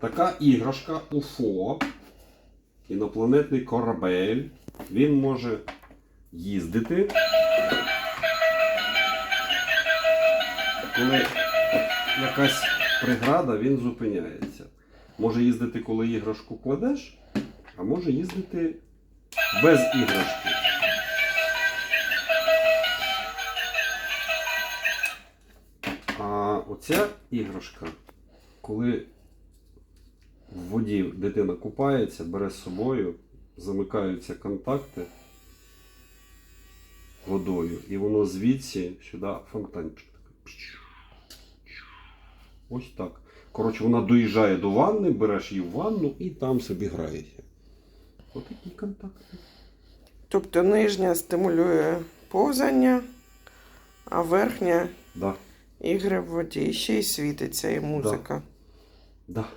така іграшка УФО, інопланетний корабель. Він може їздити. Коли якась преграда, він зупиняється. Може їздити, коли іграшку кладеш, а може їздити без іграшки. А оця іграшка, коли в воді дитина купається, бере з собою, замикаються контакти водою, і воно звідси сюди фонтанчик. Ось так. Коротше, вона доїжджає до ванни, береш її в ванну і там собі грається. Отакі контакти. Тобто нижня стимулює повзання, а верхня Да, ігри в воді. І ще й світиться і музика. да, да.